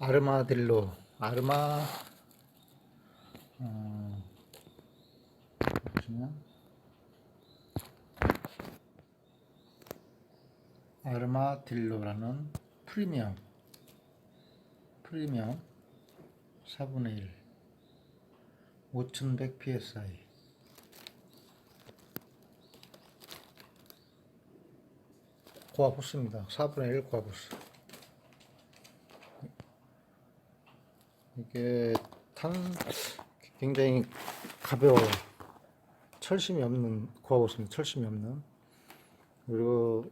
아르마딜로 아르마 어, 보시면 아르마딜로라는 프리미엄 프리미엄 4분의 1 5100 psi 고압 호스입니다. 4분의 1 고압 호스. 이게 탄 굉장히 가벼워요. 철심이 없는 호스입니다. 철심이 없는. 그리고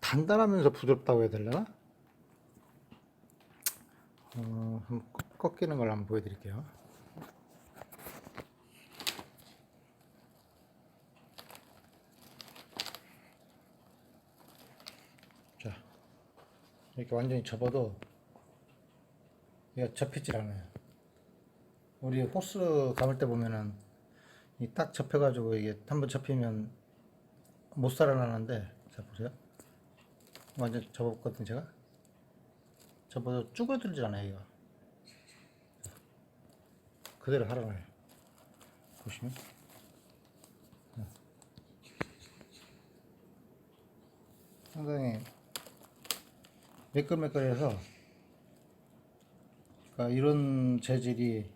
단단하면서 부드럽다고 해야 되려나? 어, 한번 꺾- 꺾이는 걸 한번 보여드릴게요. 자, 이렇게 완전히 접어도 얘가 접히질 않아요. 우리 호스 감을 때 보면은 이 딱 접혀가지고 이게 한번 접히면 못 살아나는데 자 보세요. 완전 접었거든 제가. 접어도 쭈그러들질 않아요 이거. 그대로 살아나요. 보시면. 상당히 매끌매끌해서 그러니까 이런 재질이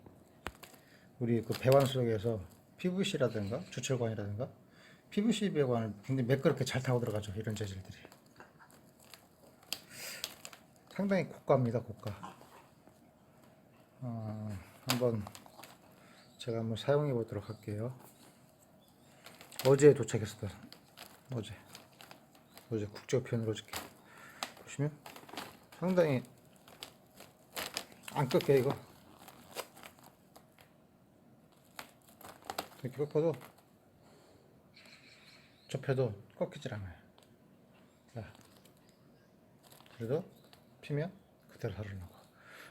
우리 그 배관 속에서 PVC라든가 주철관이라든가 PVC 배관을 굉장히 매끄럽게 잘 타고 들어가죠 이런 재질들이. 상당히 고가입니다 고가. 어, 한번 제가 한번 사용해 보도록 할게요. 어제 도착했어요 어제. 어제 국제편으로 이렇게. 보시면 상당히 안 꺾여 이거 이렇게 꺾어도 접혀도 꺾이질 않아요 자, 그래도 피면 그대로 살아나고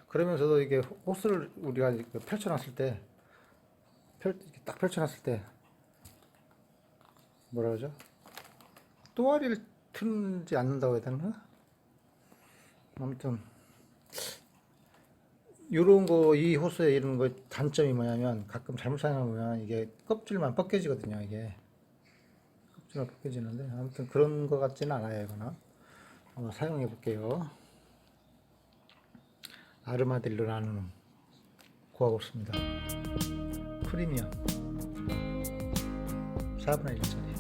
그러면서도 이게 호스를 우리가 이렇게 펼쳐놨을 때 펼, 딱 펼쳐놨을 때 뭐라 그러죠? 또아리를 틀지 않는다고 해야 되나? 아무튼 요런 거 이 호스에 이런 거 단점이 뭐냐면 가끔 잘못 사용하면 이게 껍질만 벗겨지거든요 이게. 껍질만 벗겨지는데 아무튼 그런 거 같지는 않아요 이거는. 한번 사용해 볼게요. 아르마딜로라는 고압 호스입니다. 프리미엄. 4분의 1짜리